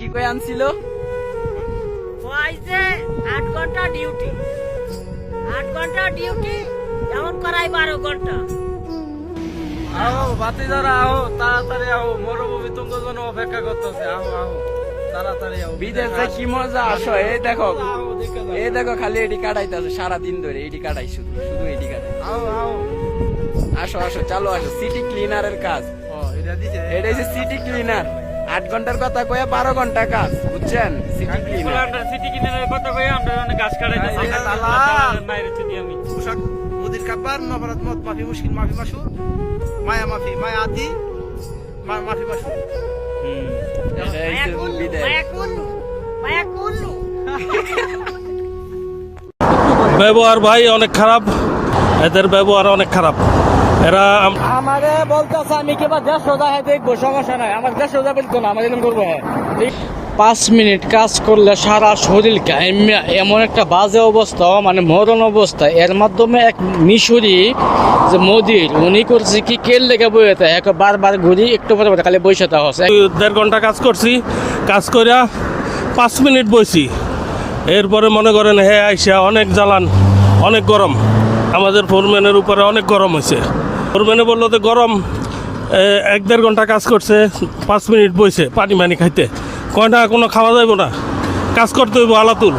কি কই আনছিল? যে আট ঘণ্টা ডিউটি। আট ঘণ্টা ডিউটি যেমন করাই বারো ঘণ্টা। আহো বাতি যারা আহো তাড়াতাড়ি মরুভূমি জন্য অপেক্ষা করতেছে। আহো আহো তাড়াতাড়ি আহো। বিদেশে কি মজা আসো এই দেখো। এই দেখো খালি এটি কাটাইতেছে সারাদিন ধরে এটি কাটাই শুধু শুধু এটি কাটাই। আহো আহো। আসো আসো চালো আসো। সিটি ক্লিনারের কাজ। ও এটা দিছে। এটা হচ্ছে সিটি ক্লিনার আট ঘণ্টার কথা কয়ে বারো ঘণ্টা কাজ বুঝছেন? সিটি কথা আমরা অনেক গাছ কাটাইতেছি। বাইরে আমি। পোশাক মুদির কাব্বার নবরাত মত মাফি মুশকিল মাফি মাসুর মায়া মাফি মায়া আদি মা- মাফি মাসুর। ব্যবহার ভাই অনেক খারাপ। এদের ব্যবহার অনেক খারাপ। এরা আম- আমারে বলতেছে আমি কিবা দেশ সোজা হয়ে দেখব? সমস্যা নাই। আমার দেশ সোজা বলতো না আমাদের করব হ্যাঁ। পাঁচ মিনিট কাজ করলে সারা শরীর এমন একটা বাজে অবস্থা মানে মরণ অবস্থা। এর মাধ্যমে এক মিশরি যে মোদির উনি করছে কি কেল লেগে বইতে এক বারবার ঘুরি একটু পরে পরে খালি বসে থাকা হচ্ছে। দেড় ঘণ্টা কাজ করছি। কাজ করিয়া পাঁচ মিনিট বইছি। এরপরে মনে করেন হে আইসা অনেক জ্বালান অনেক গরম। আমাদের ফোরম্যানের উপরে অনেক গরম হয়েছে। ফোরম্যানে বলল তো গরম এক দেড় ঘণ্টা কাজ করছে, পাঁচ মিনিট বইছে পানি মানি খাইতে। কয়টা কোনো খাওয়া যাইব না। কাজ করতে হইব আলাতুল।